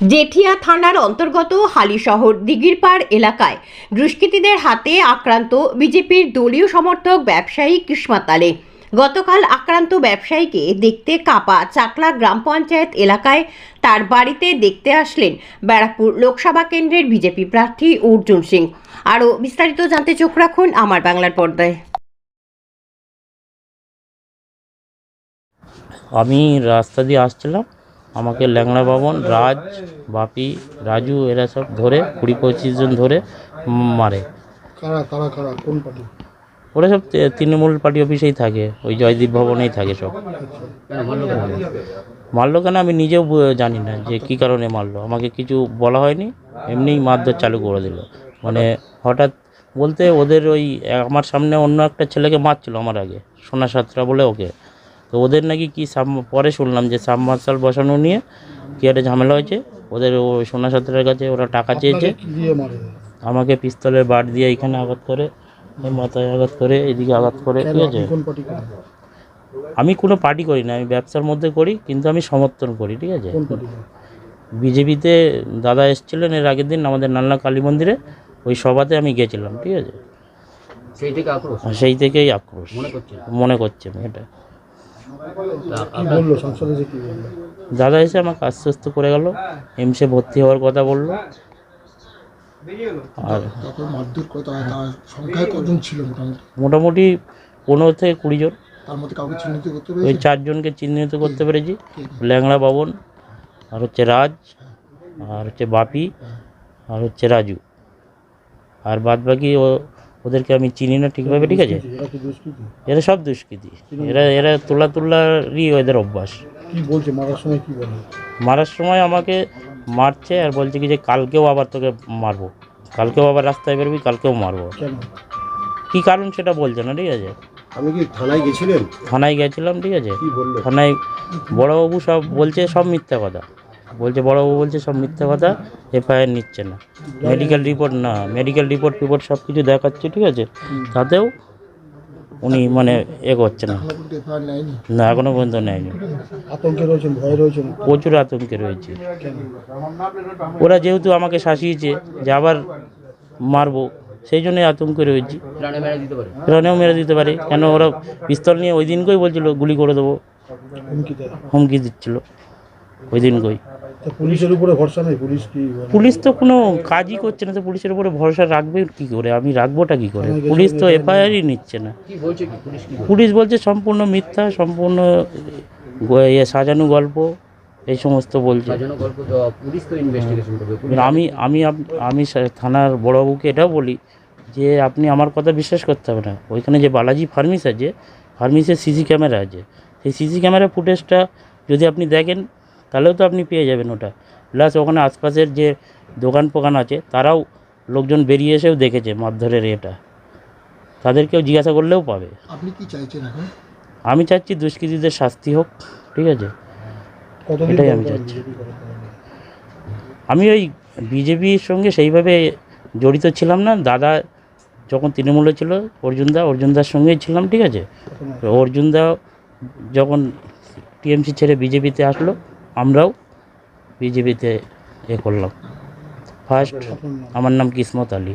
জেঠিয়া থানার অন্তর্গত হালিশহর দিগিরপাড় এলাকায় দুষ্কৃতীদের হাতে আক্রান্ত বিজেপির দলীয় সমর্থক ব্যবসায়ী কিসমত আলী গতকাল আক্রান্ত ব্যবসায়ীকে দেখতে কাপা চাকলা গ্রাম পঞ্চায়েত এলাকায় তার বাড়িতে দেখতে আসলেন ব্যারাকপুর লোকসভা কেন্দ্রের বিজেপি প্রার্থী অর্জুন সিং। আরও বিস্তারিত জানতে চোখ রাখুন আমার বাংলার পর্দায়। আমি রাস্তা দিয়ে আসছিলাম আমাকে ল্যাংড়া বাবন রাজ বাপি রাজু এরা সব ধরে কুড়ি পঁচিশ জন ধরে মারে। কারা কারা কারা? কোন পার্টি? ওরা সব তৃণমূল পার্টি অফিসেই থাকে ওই জয়দীপ ভবনেই থাকে সব। মারলো কেন? আমি নিজেও জানি না যে কী কারণে মারলো। আমাকে কিছু বলা হয়নি এমনিই মারধর চালু করে দিল। মানে হঠাৎ বলতে ওদের ওই আমার সামনে অন্য একটা ছেলেকে মারছিল আমার আগে সোনা সাতরা বলে ওকে। তো ওদের নাকি কি সাব পরে শুনলাম যে সাব মার্শাল বসানো নিয়ে কি একটা ঝামেলা হয়েছে। ওদের ওই সোনা সাতরার কাছে ওরা টাকা চেয়েছে। আমাকে পিস্তলের বাট দিয়ে এখানে আঘাত করে মাথায় আঘাত করে এদিকে আঘাত করে ঠিক আছে? আমি কোনো পার্টি করি না আমি ব্যবসার মধ্যে করি কিন্তু আমি সমর্থন করি ঠিক আছে? বিজেপিতে দাদা এসেছিলেন এর আগের দিন আমাদের নালনা কালী মন্দিরে ওই সভাতে আমি গেছিলাম ঠিক আছে? সেই থেকে আক্রোশ? সেই থেকেই আক্রোশ। মনে মনে করছে এটা। বলল সংসদে যে কি বলল? দাদা এসে আমাকে আশ্বস্ত করে গেল এমসে ভর্তি হওয়ার কথা বলল। আর মারধর করে তার তার সংখ্যায় কজন ছিল মোটামুটি? মোটামুটি পনেরো থেকে কুড়ি জন। তার মধ্যে কাউকে চিহ্নিত করতে ওই চারজনকে চিহ্নিত করতে পেরেছি। ল্যাংড়া বাবন আর হচ্ছে রাজ আর হচ্ছে বাপি আর হচ্ছে রাজু। আর বাদ বাকি ও ওদেরকে আমি চিনি না ঠিকভাবে ঠিক আছে? এরা সব দুষ্কৃতি। এরা এরা তোলা তোলারই এদের অভ্যাস। কি বলছে? মারার সময় কি বলে? মারার সময় আমাকে মারছে আর বলছে কি যে কালকেও আবার তোকে মারবো। কালকেও আবার রাস্তায় বেরোবি কালকেও মারবো। কেন? কী কারণ সেটা বলছে না ঠিক আছে? আপনি কি থানায় গেছিলেন? থানায় গেছিলাম ঠিক আছে? থানায় বড়বাবু সব বলছে সব মিথ্যা কথা। বলছে বড়বাবু বলছে সব মিথ্যা কথা এফআইআর নিচ্ছে না। মেডিকেল রিপোর্ট না মেডিকেল রিপোর্ট রিপোর্ট সব কিছু দেখাচ্ছে ঠিক আছে? তাতেও উনি মানে এ করছে না। না এখনও পর্যন্ত নেয়নি। প্রচুর আতঙ্কে রয়েছে। ওরা যেহেতু আমাকে শাসিয়েছে যে আবার মারবো সেই জন্যই আতঙ্কে রয়েছি। প্রাণে মেরে দিতে পারে। প্রাণেও মেরে দিতে পারে। কেন ওরা পিস্তল নিয়ে ওই দিনকেই বলছিল গুলি করে দেবো। হুমকি দিচ্ছিল। ওই দিনকেই। পুলিশের উপরে ভরসা নেই? পুলিশ কি পুলিশ তো কোনো কাজই করছে না তো পুলিশের উপরে ভরসা রাখবে কি করে? আমি রাখবোটা কি করে? পুলিশ তো এফআইআরই নিচ্ছে না। কি বলছে কি? পুলিশ বলছে? সম্পূর্ণ মিথ্যা সম্পূর্ণ ইয়ে সাজানো গল্প এই সমস্ত বলছে। সাজানো গল্প তো পুলিশ তো ইনভেস্টিগেশন করবে। পুলিশ এবার আমি আমি আমি থানার বড়বাবুকে এটাও বলি যে আপনি আমার কথা বিশ্বাস করতে হবে না। ওইখানে যে বালাজি ফার্মিস আছে ফার্মিসের সিসি ক্যামেরা আছে। সেই সিসি ক্যামেরা ফুটেজটা যদি আপনি দেখেন তাহলেও তো আপনি পেয়ে যাবেন ওটা। প্লাস ওখানে আশপাশের যে দোকান ফোকান আছে তারাও লোকজন বেরিয়ে এসেও দেখেছে মারধরের এটা। তাদেরকেও জিজ্ঞাসা করলেও পাবে। আপনি কি চাইছেন এখন? আমি চাচ্ছি দুষ্কৃতীদের শাস্তি হোক ঠিক আছে? এটাই আমি চাচ্ছি। আমি ওই বিজেপির সঙ্গে সেইভাবে জড়িত ছিলাম না। দাদা যখন তৃণমূলে ছিল অর্জুনদা অর্জুনদার সঙ্গেই ছিলাম ঠিক আছে? অর্জুনদা যখন টিএমসি ছেড়ে বিজেপিতে আসলো আমরাও বিজেপিতে এ করলাম। ফার্স্ট আমার নাম কিসমত আলী।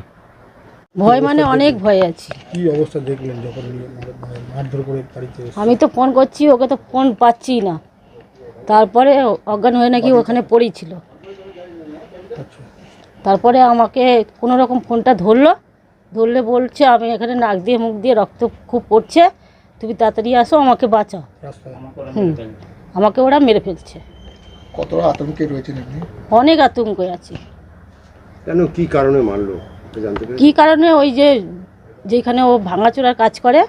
ভয় মানে অনেক ভয় আছি। কি অবস্থা দেখলেন যখন মারধর করে বাড়িতে আমি তো ফোন করছি ওকে তো ফোন পাচ্ছি না। তারপরে অজ্ঞান হয়ে নাকি ওখানে পড়েই ছিল আচ্ছা। তারপরে আমাকে কোনো রকম ফোনটা ধরলো। ধরলে বলছে আমি এখানে নাক দিয়ে মুখ দিয়ে রক্ত খুব পড়ছে। তুমি তাড়াতাড়ি আসো আমাকে বাঁচাও। হুম। আমাকে ওরা মেরে ফেলছে। কতটা আতঙ্কে রয়েছেন আপনি? অনেক আতঙ্কে আছি। কেন? কি কারণে মারলো? এটা জানতে পেরেছেন? কী কারণে? ওই যে যেখানে ও ভাঙাচোরার কাজ করে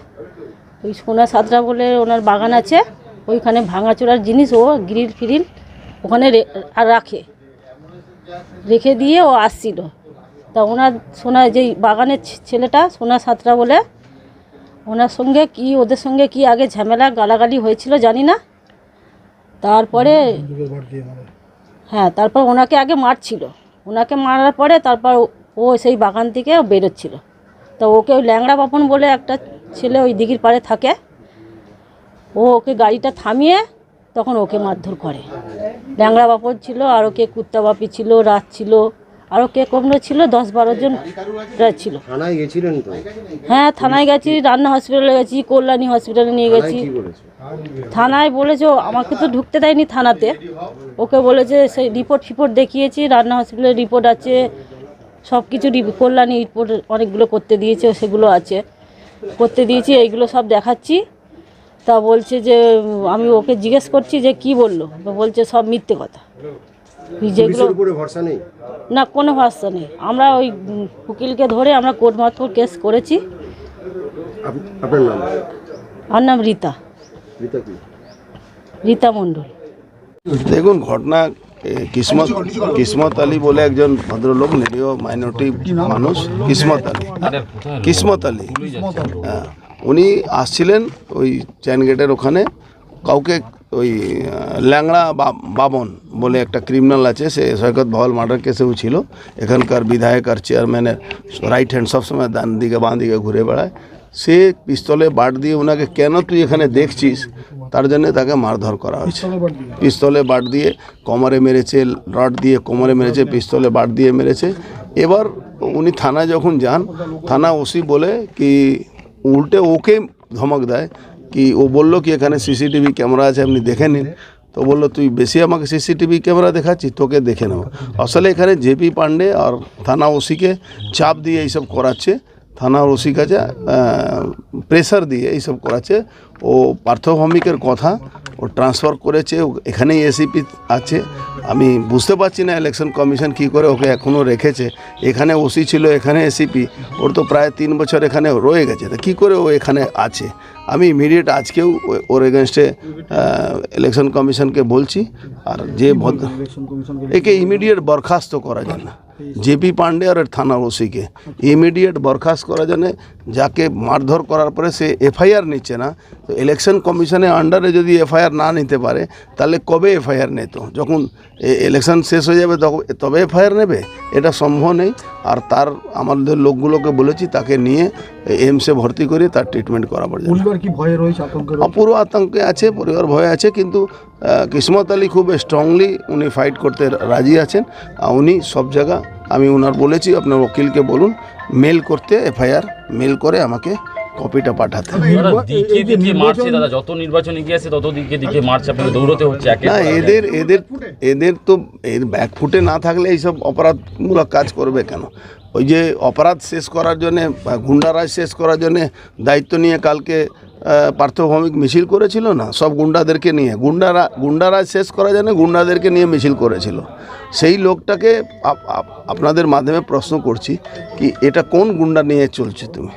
ওই সোনা সাতরা বলে ওনার বাগান আছে ওইখানে ভাঙাচোরার জিনিস ও গ্রিল ফিরিল ওখানে রে- আর রাখে। রেখে দিয়ে ও আসছিল। তা ওনার সোনা যেই বাগানের ছে- ছেলেটা সোনা সাতরা বলে ওনার সঙ্গে কি ওদের সঙ্গে কি আগে ঝামেলা গালাগালি হয়েছিল জানি না তারপরে হ্যাঁ তারপর ওনাকে আগে মারছিল। ওনাকে মারার পরে তারপর ও সেই বাগান থেকে বেরোচ্ছিল। তো ওকে ওই ল্যাংড়া বাপন বলে একটা ছেলে ওই দিঘির পাড়ে থাকে। ও ওকে গাড়িটা থামিয়ে তখন ওকে মারধর করে। ল্যাংড়া বাপন ছিল আরও কে কুত্তা বাপি ছিল রাত ছিল আরও কে কমলো ছিল দশ বারো জন ছিল। থানায় গেছিলেন হ্যাঁ থানায় গেছি রান্না হসপিটালে গেছি কল্যাণী হসপিটালে নিয়ে গেছি। থানায় বলেছে আমাকে তো ঢুকতে দেয়নি থানাতে। ওকে বলেছে সেই রিপোর্ট ফিপোর্ট দেখিয়েছি রান্না হসপিটালের রিপোর্ট আছে সব কিছু কল্যাণী রিপোর্ট অনেকগুলো করতে দিয়েছে সেগুলো আছে। করতে দিয়েছি এইগুলো সব দেখাচ্ছি। তা বলছে যে আমি ওকে জিজ্ঞেস করছি যে কি বলল? বলছে সব মিথ্যে কথা। যেগুলো ভরসা না কোনো ভাষা নেই। আমরা ওই উকিলকে ধরে আমরা কোর্ট মারফত কেস করেছি। আপ- আপনার নাম? আমার নাম রীতা। রীতা মণ্ডল। দেখুন ঘটনা কিসমত কিসমত আলী বলে একজন ভদ্রলোক নিরীহ মাইনরিটি মানুষ কিসমত আলী। কিসমত আলী হ্যাঁ। উনি আসছিলেন ওই চেন গেটের ওখানে কাউকে ওই ল্যাংড়া বাবন বলে একটা ক্রিমিনাল আছে সে সৈকত ভাওয়াল মার্ডার কেসেও ছিল। এখানকার বিধায়ক আর চেয়ারম্যানের রাইট হ্যান্ড সবসময় ডান দিকে বাঁ দিকে ঘুরে বেড়ায়। সে পিস্তলে বাট দিয়ে ওনাকে কেন তুই এখানে দেখছিস? তার জন্য তাকে মারধর করা হয়েছে। পিস্তলে বাট দিয়ে? কোমরে মেরেছে রড দিয়ে কোমরে মেরেছে পিস্তলে বাট দিয়ে মেরেছে। এবার উনি থানা যখন যান থানা ওসি বলে কি উল্টে ওকে ধমক দেয় কি ও বলল কি এখানে সিসিটিভি ক্যামেরা আছে আপনি দেখে নিন। তো বলল তুই বেশি আমাকে সিসিটিভি ক্যামেরা দেখাচ্ছি তোকে দেখে নেব। আসলে এখানে জেপি পান্ডে আর থানা ওসিকে চাপ দিয়ে এইসব করাচ্ছে। থানা ওসি কাছে প্রেসার দিয়ে এইসব করাচ্ছে। ও পার্থভৌমিকের কথা ও ট্রান্সফার করেছে এখানেই এসিপি আছে। আমি বুঝতে পারছি না ইলেকশন কমিশন কি করে ওকে এখনও রেখেছে। এখানে ওসি ছিল এখানে এসিপি ওর তো প্রায় তিন বছর এখানে রয়ে গেছে। তা কী করে ও এখানে আছে? আমি ইমিডিয়েট আজকেও ওর এগেনস্টে ইলেকশন কমিশনকে বলছি। আর যে ভদ্র একে ইমিডিয়েট বরখাস্ত করা যায় না। জেপি পান্ডে আর থানা ওসিকে ইমিডিয়েট বরখাস্ত করা জন্য যাকে মারধর করার পরে সে এফআইআর নিচ্ছে না। তো ইলেকশন কমিশনের আন্ডারে যদি এফআইআর না নিতে পারে তাহলে কবে এফআইআর নিত? যখন ইলেকশন শেষ হয়ে যাবে তখন তবে এফআইআর নেবে? এটা সম্ভব নেই। আর তার আমাদের লোকগুলোকে বলেছি তাকে নিয়ে এমসে ভর্তি করে তার ট্রিটমেন্ট করাবার জন্য। পরিবার কি ভয়ে রয়েছে? আতঙ্কে রয়েছে? অপূর্ব আতঙ্কে আছে পরিবার ভয় আছে কিন্তু কিসমত আলী খুব স্ট্রংলি উনি ফাইট করতে রাজি আছেন। আর উনি সব জায়গা আমি ওনার বলেছি আপনার উকিলকে বলুন মেল করতে এফআইআর মেল করে আমাকে কপিটা পাঠাতে। দাদা দিকে দিকে মারছে দাদা যত নির্বাচন এগিয়ে আসছে তত দিকে দিকে মারছে আপনাকে দৌড়তে হচ্ছে না এদের এদের এদের তো এর ব্যাকফুটে না থাকলে এইসব অপরাধমূলক কাজ করবে কেন? ওই যে অপরাধ শেষ করার জন্যে বা গুন্ডারাজ শেষ করার জন্যে দায়িত্ব নিয়ে কালকে পার্থভৌমিক মিছিল করেছিল না? সব গুন্ডাদেরকে নিয়ে। গুন্ডারা গুন্ডারাজ শেষ করার জন্য গুন্ডাদেরকে নিয়ে মিছিল করেছিল। সেই লোকটাকে আপ- আপ- আপনাদের মাধ্যমে প্রশ্ন করছি কি এটা কোন গুন্ডা নিয়ে চলছে তুমি?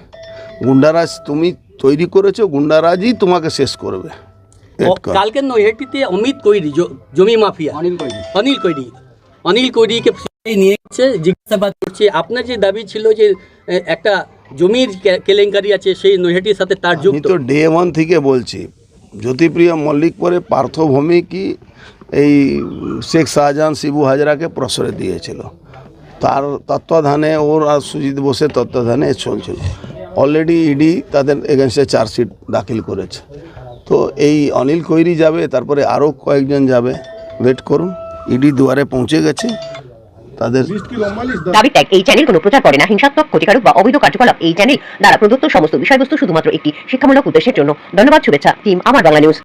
গুন্ডারাজ তুমি তৈরি করেছ গুন্ডারাজই তোমাকে শেষ করবে। কালকের নৈহাটিতে অমিত কৈরি জমি মাফিয়া। অনিল কৈরি। অনিল কৈরি। অনিল কৈরিকে নিয়ে গেছে জিজ্ঞাসাবাদ করছে আপনার যে দাবি ছিল যে একটা জমির কেলেঙ্কারি আছে সেই নৈহাটির সাথে তার যুক্ত। তো ডে ওয়ান থেকে বলছি জ্যোতিপ্রিয় মল্লিক পরে পার্থভূমি কি এই শেখ শাহজাহান শিবু হাজরাকে প্রশ্রয় দিয়েছিল। তার তত্ত্বাধানে ওর আর সুজিত বোসের তত্ত্বাধানে চলছিল অলরেডি ইডি তাদের এগেনস্টে চার্জশিট দাখিল করেছে। তো এই অনিল কৈরি যাবে, তারপরে আরও কয়েকজন যাবে। ওয়েট করুন ইডি দুয়ারে পৌঁছে গেছে। তাদের দাবি ত্যাগ, এই চ্যানেল কোনো প্রচার করে না। হিংসাত্মক, ক্ষতিকারক বা অবৈধ কার্যকলাপ, এই চ্যানেল দ্বারা প্রদত্ত সমস্ত বিষয়বস্তু শুধুমাত্র একটি শিক্ষামূলক উদ্দেশ্যের জন্য। ধন্যবাদ, শুভেচ্ছা টিম আমার বাংলা নিউজ